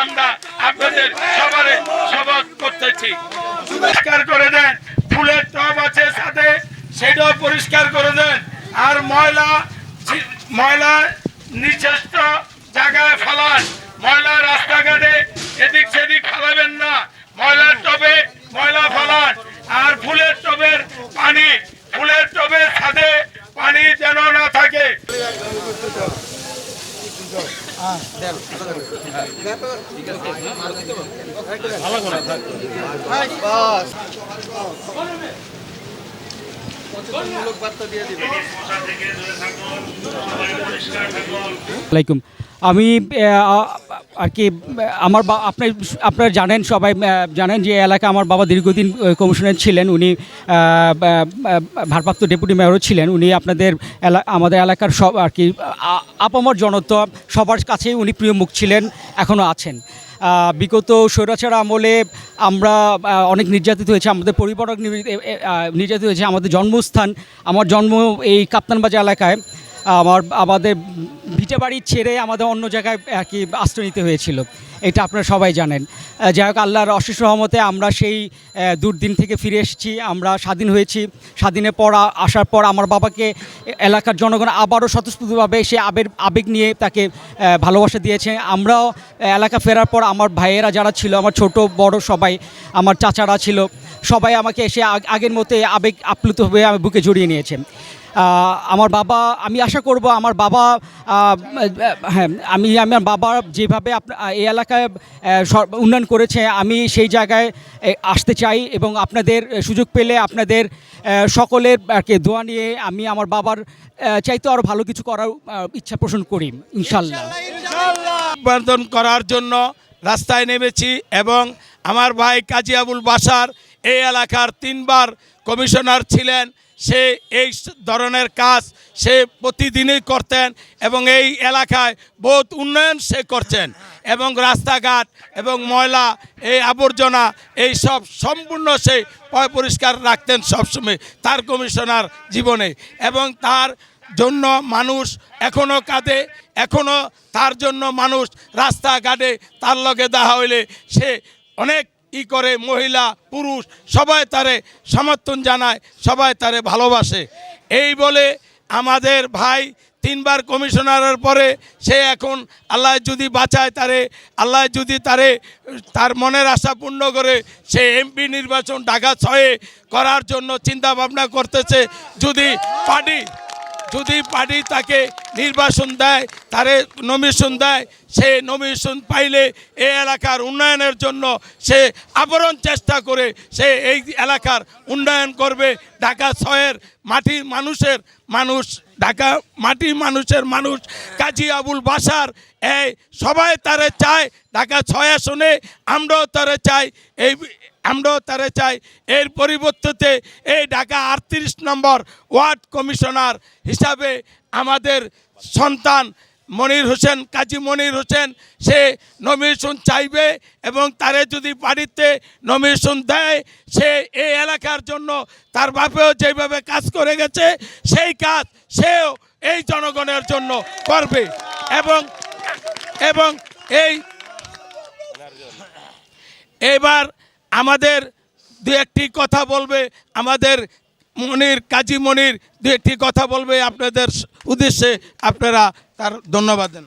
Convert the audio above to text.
আমরা আপনাদের সবারে সবাক করতেছি। পরিষ্কার করে দেন, ফুলের টব আছে সাথে, সেটাও পরিষ্কার করে দেন। আর ময়লা ময়লা নিচেষ্ট জায়গায় ফেলান। ময়লা রাস্তাঘাটে এদিক সেদিক ফেলাবেন না। আমি আর কি, আমার বা- আপনি আপনারা জানেন, সবাই জানেন যে এলাকা আমার বাবা দীর্ঘদিন কমিশনার ছিলেন। উনি ভারপ্রাপ্ত ডেপুটি মেয়রও ছিলেন। উনি আপনাদের আমাদের এলাকার সব, আর কি আপামর জনতা সবার কাছেই উনি প্রিয় মুখ ছিলেন এখনও আছেন। বিগত স্বৈরাচার আমলে আমরা অনেক নির্যাতিত হয়েছে, আমাদের পরিবার নির্যাতিত হয়েছে, আমাদের জন্মস্থান, আমার জন্ম এই কাপ্তানবাজার এলাকায়, আমার আমাদের ভিটে বাড়ি ছেড়ে আমাদের অন্য জায়গায় আর কি আশ্রয় নিতে হয়েছিল। এটা আপনারা সবাই জানেন। যাই হোক, আল্লাহর অশেষ রহমতে আমরা সেই দুর্দিন থেকে ফিরে এসেছি। আমরা স্বাধীন হয়েছি। স্বাধীনের পর আসার পর আমার বাবাকে এলাকার জনগণ আবারও স্বতঃস্ফূর্তভাবে সে আবেগ আবেগ নিয়ে তাকে ভালোবাসা দিয়েছে। আমরাও এলাকা ফেরার পর আমার ভাইয়েরা যারা ছিল, আমার ছোট, বড় সবাই, আমার চাচারা ছিল সবাই আমাকে এসে আগের মতো আবেগ আপ্লুত হয়ে আমি বুকে জড়িয়ে নিয়েছে। আমার বাবা, আমি আশা করব আমার বাবা হ্যাঁ আমি আমার বাবা যেভাবে এই এলাকায় উন্নয়ন করেছে, আমি সেই জায়গায় আসতে চাই এবং আপনাদের সুযোগ পেলে আপনাদের সকলের আর কি দোয়া নিয়ে আমি আমার বাবার চাইতে আরও ভালো কিছু করার ইচ্ছা পোষণ করি, ইনশাল্লাহ। করার জন্য রাস্তায় নেমেছি এবং আমার ভাই কাজী আবুল বাসার এই এলাকার তিনবার কমিশনার ছিলেন। সে এই ধরনের কাজ সে প্রতিদিনই করতেন এবং এই এলাকায় বহুত উন্নয়ন সে করছেন এবং রাস্তাঘাট এবং ময়লা, এই আবর্জনা, এই সব সম্পূর্ণ সে পয় পরিষ্কার রাখতেন সবসময় তার কমিশনার জীবনে এবং তার জন্য মানুষ এখনও কাঁদে, এখনও তার জন্য মানুষ রাস্তাঘাটে তার লগে দেখা হইলে সে অনেক ই করে মহিলা, পুরুষ, সবাই তারে সমর্থন জানায়, সবাই তারে ভালোবাসে। এই বলে আমাদের ভাই তিনবার কমিশনারের পরে সে এখন আল্লাহ যদি বাঁচায় তারে, আল্লাহ যদি তারে, তার মনের আশা পূর্ণ করে সে এমপি নির্বাচন ঢাকা ছয়ে করার জন্য চিন্তা ভাবনা করতেছে। যদি পার্টি যদি পার্টি তাকে নির্বাচন দেয়, তারে নমিশন দেয়, সে নমিশন পাইলে এই এলাকার উন্নয়নের জন্য সে আবরণ চেষ্টা করে সে এই এলাকার উন্নয়ন করবে। ঢাকা ছয়ের মাটি মানুষের মানুষ, ঢাকা মাটি মানুষের মানুষ, কাজী আবুল বাসার এই সবাই তারে চায়। ঢাকা ছয় আসনে আমরাও তারে চাই। এই আমরাও তারে চাই। এর পরিবর্তে এই ঢাকা আটত্রিশ নম্বর ওয়ার্ড কমিশনার হিসাবে আমাদের সন্তান মনির হোসেন, কাজী মনির হোসেন, সে নমিনেশন চাইবে এবং তারে যদি বাড়িতে নমিনেশন দেয়, সে এই এলাকার জন্য তার বাপেও যেভাবে কাজ করে গেছে, সেই কাজ সেও এই জনগণের জন্য করবে এবং এবং এই, এবার আমাদের দু একটি কথা বলবে, আমাদের মনির, কাজী মনির দু একটি কথা বলবে। আপনাদের উদ্দেশ্যে আপনারা তার ধন্যবাদ দেন।